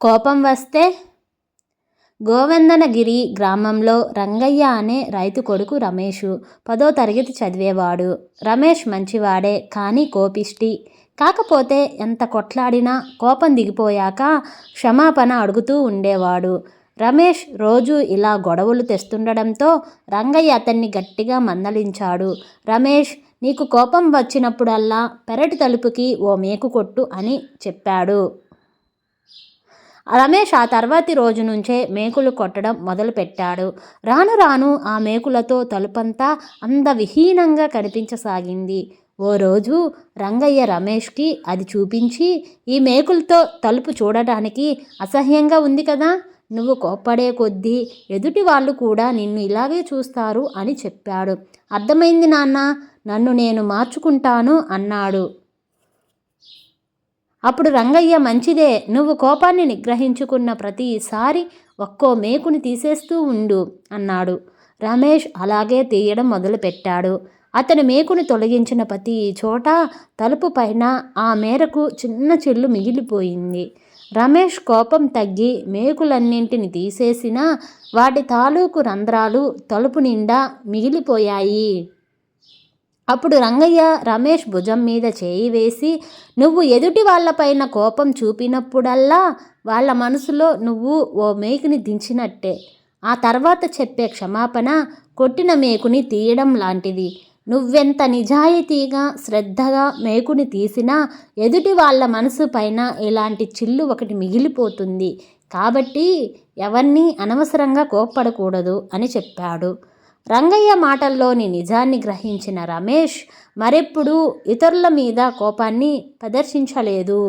కోపం వస్తే గోవందనగిరి గ్రామంలో రంగయ్య అనే రైతు కొడుకు రమేషు పదో తరగతి చదివేవాడు. రమేష్ మంచివాడే కానీ కోపిష్టి. కాకపోతే ఎంత కొట్లాడినా కోపం దిగిపోయాక క్షమాపణ అడుగుతూ ఉండేవాడు. రమేష్ రోజు ఇలా గొడవలు తెస్తుండడంతో రంగయ్య అతన్ని గట్టిగా మందలించాడు. రమేష్ నీకు కోపం వచ్చినప్పుడల్లా పెరటి తలుపుకి ఓ మేకు కొట్టు అని చెప్పాడు. రమేష్ ఆ తర్వాతి రోజు నుంచే మేకులు కొట్టడం మొదలుపెట్టాడు. రాను రాను ఆ మేకులతో తలుపంతా అందవిహీనంగా కనిపించసాగింది. ఓ రోజు రంగయ్య రమేష్కి అది చూపించి ఈ మేకులతో తలుపు చూడటానికి అసహ్యంగా ఉంది కదా నువ్వు కోప్పడే కొద్దీ ఎదుటి వాళ్ళు కూడా నిన్ను ఇలాగే చూస్తారు అని చెప్పాడు. అర్థమైంది నాన్న నన్ను నేను మార్చుకుంటాను అన్నాడు. అప్పుడు రంగయ్య మంచిదే నువ్వు కోపాన్ని నిగ్రహించుకున్న ప్రతిసారి ఒక్కో మేకుని తీసేస్తూ ఉండు అన్నాడు. రమేష్ అలాగే తీయడం మొదలుపెట్టాడు. అతని మేకుని తొలగించిన ప్రతి చోట తలుపు పైన ఆ మేరకు చిన్న చిల్లు మిగిలిపోయింది. రమేష్ కోపం తగ్గి మేకులన్నింటిని తీసేసినా వాటి తాలూకు రంధ్రాలు తలుపు నిండా మిగిలిపోయాయి. అప్పుడు రంగయ్య రమేష్ భుజం మీద చేయి వేసి నువ్వు ఎదుటి వాళ్ళపైన కోపం చూపినప్పుడల్లా వాళ్ళ మనసులో నువ్వు ఓ మేకుని దించినట్టే. ఆ తర్వాత చెప్పే క్షమాపణ కొట్టిన మేకుని తీయడం లాంటిది. నువ్వెంత నిజాయితీగా శ్రద్ధగా మేకుని తీసినా ఎదుటి వాళ్ళ మనసు పైన ఇలాంటి చిల్లు ఒకటి మిగిలిపోతుంది. కాబట్టి ఎవరిని అనవసరంగా కోప్పడకూడదు అని చెప్పాడు. రంగయ్య మాటల్లోని నిజాన్ని గ్రహించిన రమేష్ మరెప్పుడూ ఇతరుల మీద కోపాన్ని ప్రదర్శించలేదు.